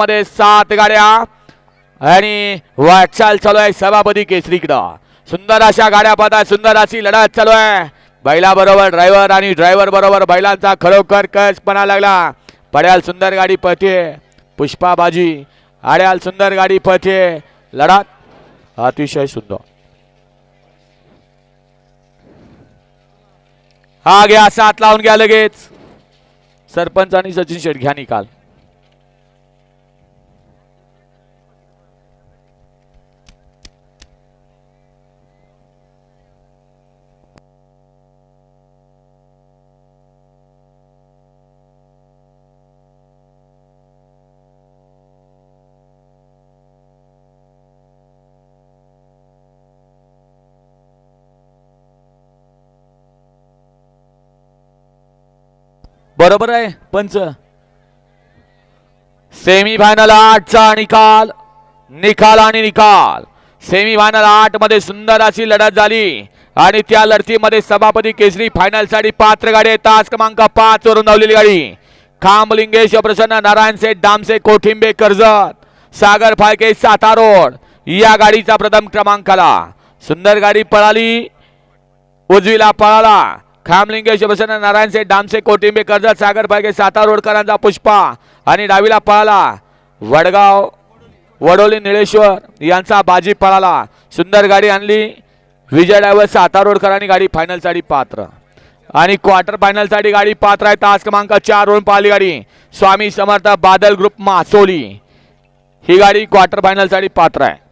मध्ये सात गाड्या. आणि वाटचाल चालू आहे सभापती केसरीकडं. सुंदर अशा गाड्या पाहतात सुंदर अशी लढत चालू आहे. बैला बरोबर ड्रायव्हर आणि ड्रायव्हर बरोबर बैलांचा खरोखर कसपणा लागला. पड्याल सुंदर गाडी पळते पुष्पाबाजी आड्याल सुंदर गाडी पळते लढत अतिशय सुंदर. हा घ्या सात लावून घ्या लगेच. सरपंच आणि सचिन शेट घ्या निकाल. बरोबर आहे पंच. सेमी फायनल आठचा निकाल निकाल आणि निकाल. सेमी फायनल आठमध्ये सुंदर अशी लढत झाली. आणि त्या लढतीमध्ये सभापती केसरी फायनलसाठी पात्र गाडी आहे. तास क्रमांक पाच वरून धावलेली गाडी. खांबलिंगेश प्रसन्न नारायण सेठ दामसे कोठिंबे कर्जत सागर फाळके सातारोड या गाडीचा प्रथम क्रमांक आला सुंदर गाडी पळाली. उजवीला पळाला. खामलिंगेश प्रसन्न नारायण सेठ डामसे कोटिंबे कर्जत सागर पागे साता रोडकरांचा पुष्पा आणि डावीला पळाला. वडगाव वडोली निळेश्वर यांचा बाजी पळाला. सुंदर गाडी आणली. विजय डायव्हर साता रोडकरांनी गाडी फायनलसाठी पात्र. आणि क्वार्टर फायनलसाठी गाडी पात्र आहे. तास क्रमांक चार वरून पाहिली गाडी. स्वामी समर्थ बादल ग्रुप मासोली. ही गाडी क्वार्टर फायनलसाठी पात्र आहे.